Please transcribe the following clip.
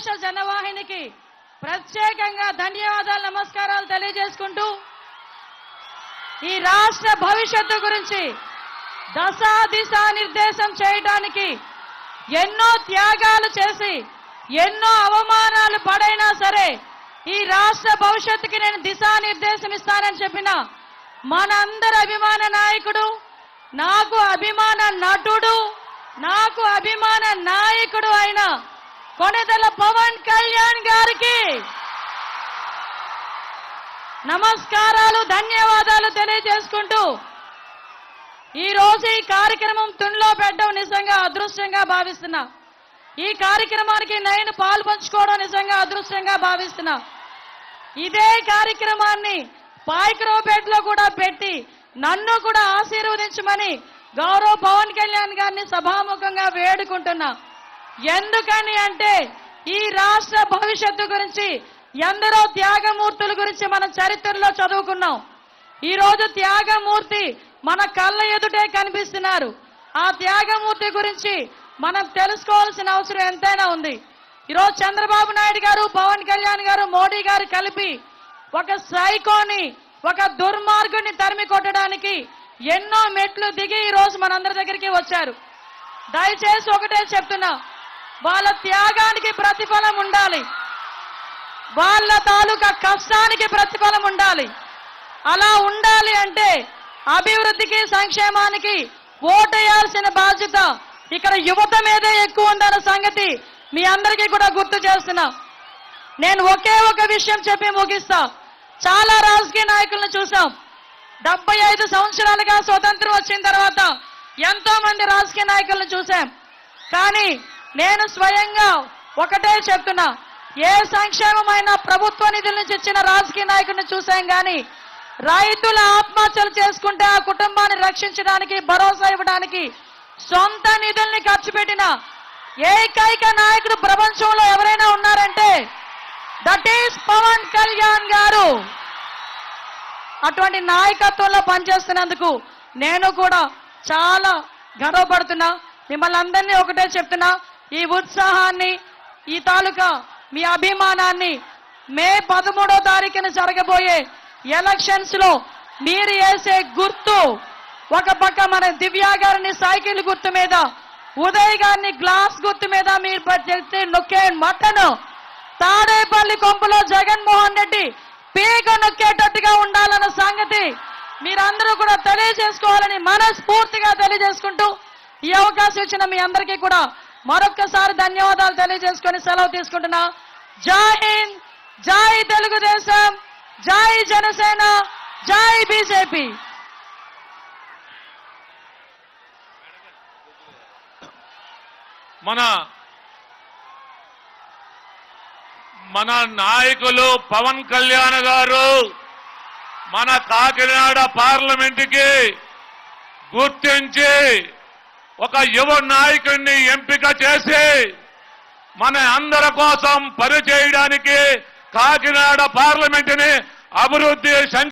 విశేష జనవాహినికి ప్రత్యేకంగా ధన్యవాదాలు నమస్కారాలు తెలియజేసుకుంటూ ఈ రాష్ట్ర భవిష్యత్తు గురించి దశా దిశ నిర్దేశం చేయడానికి ఎన్నో త్యాగాలు చేసి ఎన్నో అవమానాలు పడైనా సరే ఈ రాష్ట్ర భవిష్యత్తుకి నేను దిశానిర్దేశం ఇస్తానని చెప్పిన మనందరి అభిమాన నాయకుడు నాకు అభిమాన నటుడు నాకు అభిమాన నాయకుడు అయిన కొనెదల పవన్ కళ్యాణ్ గారికి నమస్కారాలు ధన్యవాదాలు తెలియజేసుకుంటూ ఈరోజు ఈ కార్యక్రమం తుండ్లో పెట్టడం నిజంగా అదృష్టంగా భావిస్తున్నా. ఈ కార్యక్రమానికి నేను పాలు పంచుకోవడం నిజంగా అదృష్టంగా భావిస్తున్నా. ఇదే కార్యక్రమాన్ని పాయకరావుపేటలో కూడా పెట్టి నన్ను కూడా ఆశీర్వదించమని గౌరవ్ పవన్ కళ్యాణ్ గారిని సభాముఖంగా వేడుకుంటున్నా. ఎందుకని అంటే ఈ రాష్ట్ర భవిష్యత్తు గురించి ఎందరో త్యాగమూర్తుల గురించి మన చరిత్రలో చదువుకున్నాం. ఈ రోజు త్యాగమూర్తి మన కళ్ళ ఎదుటే కనిపిస్తున్నారు. ఆ త్యాగమూర్తి గురించి మనం తెలుసుకోవాల్సిన అవసరం ఎంతైనా ఉంది. ఈరోజు చంద్రబాబు నాయుడు గారు పవన్ కళ్యాణ్ గారు మోడీ గారు కలిపి ఒక సైకోని ఒక దుర్మార్గుని తరిమి కొట్టడానికి ఎన్నో మెట్లు దిగి ఈరోజు మనందరి దగ్గరికి వచ్చారు. దయచేసి ఒకటే చెప్తున్నా వాళ్ళ త్యాగానికి ప్రతిఫలం ఉండాలి. వాళ్ళ తాలూకా కష్టానికి ప్రతిఫలం ఉండాలి. అలా ఉండాలి అంటే అభివృద్ధికి సంక్షేమానికి ఓటేయాల్సిన బాధ్యత ఇక్కడ యువత మీదే ఎక్కువ ఉందన్న సంగతి మీ అందరికీ కూడా గుర్తు చేస్తున్నా. నేను ఒకే ఒక విషయం చెప్పి ముగిస్తా. చాలా రాజకీయ నాయకులను చూసాం. డెబ్బై ఐదు సంవత్సరాలుగా స్వతంత్రం వచ్చిన తర్వాత ఎంతో మంది రాజకీయ నాయకులను చూసాం. కానీ నేను స్వయంగా ఒకటే చెప్తున్నా. ఏ సంక్షేమమైన ప్రభుత్వ నిధుల నుంచి ఇచ్చిన రాజకీయ నాయకుడిని చూసాం కానీ రైతుల ఆత్మహత్యలు చేసుకుంటే ఆ కుటుంబాన్ని రక్షించడానికి భరోసా ఇవ్వడానికి సొంత నిధుల్ని ఖర్చు పెట్టిన ఏకైక నాయకుడు ప్రపంచంలో ఎవరైనా ఉన్నారంటే దట్ ఈస్ పవన్ కళ్యాణ్ గారు. అటువంటి నాయకత్వంలో పనిచేస్తున్నందుకు నేను కూడా చాలా గర్వపడుతున్నా. మిమ్మల్ని అందరినీ ఒకటే చెప్తున్నా. ఈ ఉత్సాహాన్ని ఈ తాలూకా మీ అభిమానాన్ని మే పదమూడో తారీఖున జరగబోయే ఎలక్షన్స్లో మీరు వేసే గుర్తు ఒక పక్క మన దివ్యా గారిని సైకిల్ గుర్తు మీద ఉదయ్ గారిని గ్లాస్ గుర్తు మీద మీరు నొక్కే మటను. తాడేపల్లి కొంపలో జగన్మోహన్ రెడ్డి పీక నొక్కేటట్టుగా ఉండాలన్న సంగతి మీరందరూ కూడా తెలియజేసుకోవాలని మనస్ఫూర్తిగా తెలియజేసుకుంటూ ఈ అవకాశం ఇచ్చిన మీ అందరికీ కూడా మరొక్కసారి ధన్యవాదాలు తెలియజేసుకొని సెలవు తీసుకుంటున్నా. జై హింద్ జై తెలుగుదేశం జై జనసేన జై బీజేపీ. మన మన నాయకులు పవన్ కళ్యాణ్ గారు మన కాకినాడ పార్లమెంటుకి గుర్తించి ఒక యువ నాయకుడిని ఎంపిక చేసి మన అందరి కోసం పనిచేయడానికి కాకినాడ పార్లమెంటుని అభివృద్ధి